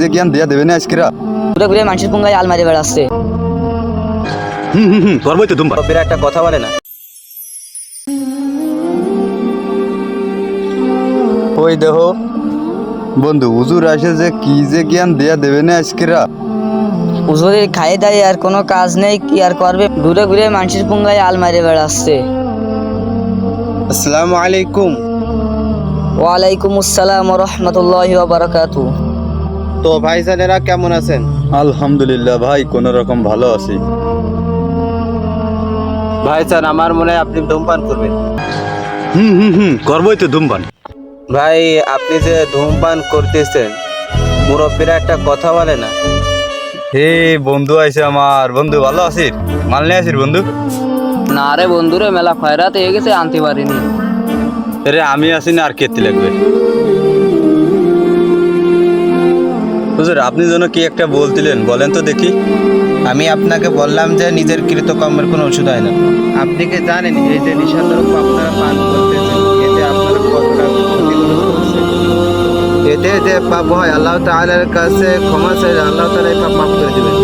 যে জ্ঞান দেয়া দেবে না আজকেরা? ঘুরে ঘুরে মানুষের পুঙ্গায় আলমারি বেড়াচ্ছে হুম হুম হুম করবোই তো ধূমপান মুরব্বীরা একটা কথা বলে না। ওই দেহ বন্ধু হুজুর আসে যে কি যে জ্ঞান দেয়া দেবে না আজকেরা? উজুরি খাইয়ে দাই আর কোনো কাজ নেই কি আর করবে? ঘুরে ঘুরে মানুষের পুঙ্গায় আলমারি বেড়াচ্ছে আসসালামু আলাইকুম। ওয়ালাইকুম আসসালাম রহমতুল্লাহ বারাকাতু তো ভাই ভাইজানেরা কেমন আছেন? আলহামদুলিল্লাহ ভাই কোন রকম ভালো আছি। ভাই ভাইজান আমার মনে হয় আপনি ধূমপান করবেন। হুম হুম হুম করবোই তো ধূমপান। ভাই আপনি যে ধূমপান করতেছেন মুরব্বীরা একটা কথা বলে না। হে বন্ধু আইছে আমার। বন্ধু ভালো আছিস? মাল নিয়ে আসিস বন্ধু? না রে বন্ধুরে মেলা খয়রাত হয়ে গেছে আনতে পারিনি। রে আমি আসি না আর কেতি লাগবে। হুজুর আপনি যেন কি একটা বলতিলেন বলেন তো দেখি। আমি আপনাকে বললাম যে নিজের কৃতকর্মের কোনো ওষুধ হয় না। আপনি কি জানেন এই যে নিশাদ্রব্য আপনারা পান করতেছেন এতে আপনার কতটা এতে যে পাপ হয় আল্লাহ তাআলার কাছে ক্ষমা চাইলে আল্লাহ তাআলা এই পাপ মাফ করে দেবেন।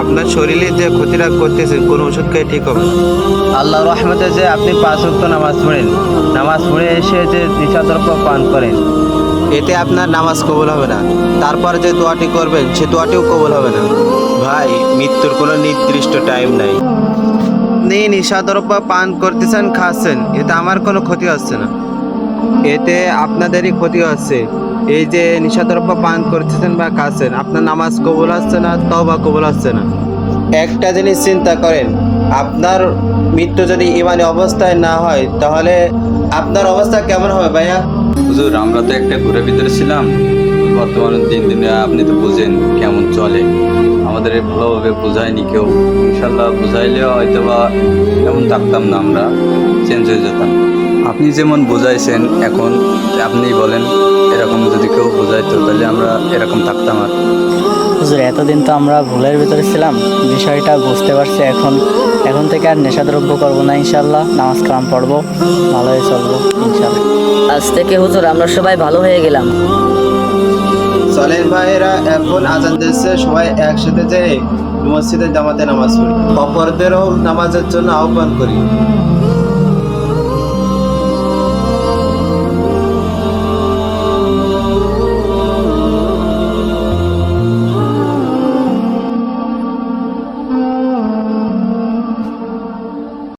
আপনার শরীরে যে ক্ষতিটা করতেছেন কোন ওষুধ খেয়ে ঠিক হবে না। আল্লাহ রহমতে যে আপনি পাঁচ ওয়াক্ত নামাজ পড়েন নামাজ পড়ে এসে যে নিশাদ্রব্য পান করেন এতে আপনার নামাজ কবুল হবে না। তারপর যে দোয়াটি করবেন সে দোয়াটিও কবুল হবে না। ভাই মৃত্যুর কোনো নির্দিষ্ট টাইম নাই। আপনি নিশাদ্রব্য পান করতেছেন খাচ্ছেন এতে আমার কোনো ক্ষতি হচ্ছে না। এতে আপনাদেরই ক্ষতি হচ্ছে। এই যে নিশাদ্রব্য পান করতেছেন বা খাচ্ছেন আপনার নামাজ কবুল হচ্ছে না তওবা কবুল হচ্ছে না। একটা জিনিস চিন্তা করেন আপনার মৃত্যু যদি ইমানি অবস্থায় না হয়, তাহলে আপনার অবস্থা কেমন হবে ভাইয়া? হুজুর, আমরা তো একটা ঘুরে ভিতরে ছিলাম। বর্তমানে দিন দিনে আপনি তো বুঝেন কেমন চলে। আমাদের ভালোভাবে বোঝায়নি কেউ। ইনশাল্লাহ বুঝাইলেও হয়তো বা এমন থাকতাম না আমরা চেঞ্জ হয়ে যেতাম। আপনি যেমন বুঝাইছেন, এখন আপনি বলেন, এরকম যদি কেউ বোঝাইতো, তাহলে আমরা এরকম থাকতাম আর। হুজুর এতদিন তো আমরা ভুলের ভিতরে ছিলাম বিষয়টা বুঝতে পারছি এখন। এখন থেকে আর নেশাদ্রব্য করব না ইনশাল্লাহ। নামাজ কালাম পড়ব ভালোই চলবো ইনশাল্লাহ। আজ থেকে হুজুর আমরা সবাই ভালো হয়ে গেলাম। চলেন ভাইয়েরা এখন আজান দিচ্ছে সবাই একসাথে যে মসজিদে জামাতে নামাজ পড়ি। অপরদেরও নামাজের জন্য আহ্বান করি।